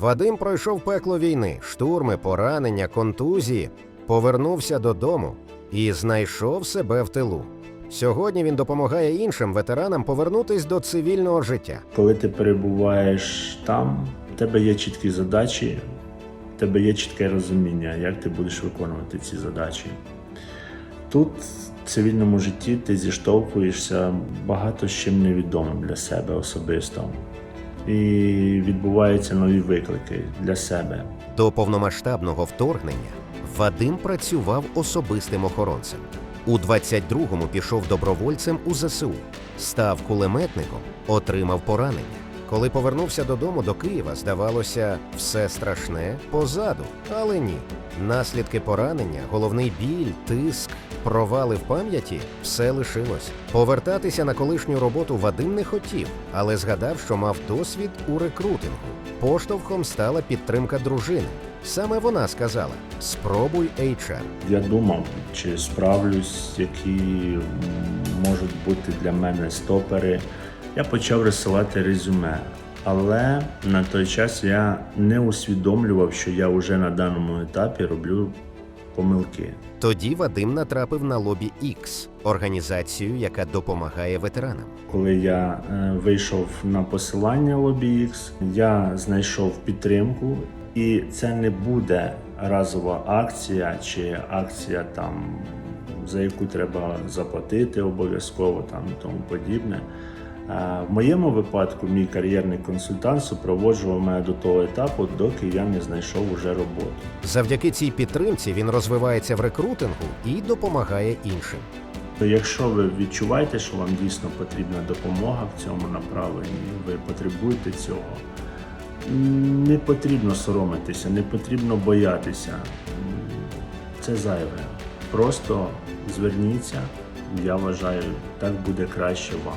Вадим пройшов пекло війни, штурми, поранення, контузії, повернувся додому і знайшов себе в тилу. Сьогодні він допомагає іншим ветеранам повернутись до цивільного життя. Коли ти перебуваєш там, у тебе є чіткі задачі, у тебе є чітке розуміння, як ти будеш виконувати ці задачі. Тут, в цивільному житті, ти зіштовхуєшся багато з чим невідомим для себе особисто. І відбуваються нові виклики для себе. До повномасштабного вторгнення Вадим працював особистим охоронцем. У 22-му пішов добровольцем у ЗСУ, став кулеметником, отримав поранення. Коли повернувся додому до Києва, здавалося, все страшне позаду, але ні. Наслідки поранення, головний біль, тиск, провали в пам'яті все лишилось. Повертатися на колишню роботу Вадим не хотів, але згадав, що мав досвід у рекрутингу. Поштовхом стала підтримка дружини. Саме вона сказала: спробуй HR. Я думав, чи справлюсь, які можуть бути для мене стопери. Я почав розсилати резюме, але на той час я не усвідомлював, що я вже на даному етапі роблю помилки. Тоді Вадим натрапив на лобі X, організацію, яка допомагає ветеранам. Коли я е, вийшов на посилання LobbyX, я знайшов підтримку, і це не буде разова акція чи акція там, за яку треба заплатити обов'язково там і тому подібне. Е, В моєму випадку мій кар'єрний консультант супроводжував мене до того етапу, доки я не знайшов уже роботу. Завдяки цій підтримці він розвивається в рекрутингу і допомагає іншим. Якщо ви відчуваєте, що вам дійсно потрібна допомога в цьому направленні, ви потребуєте цього, не потрібно соромитися, не потрібно боятися. Це зайве. Просто зверніться, я вважаю, так буде краще вам.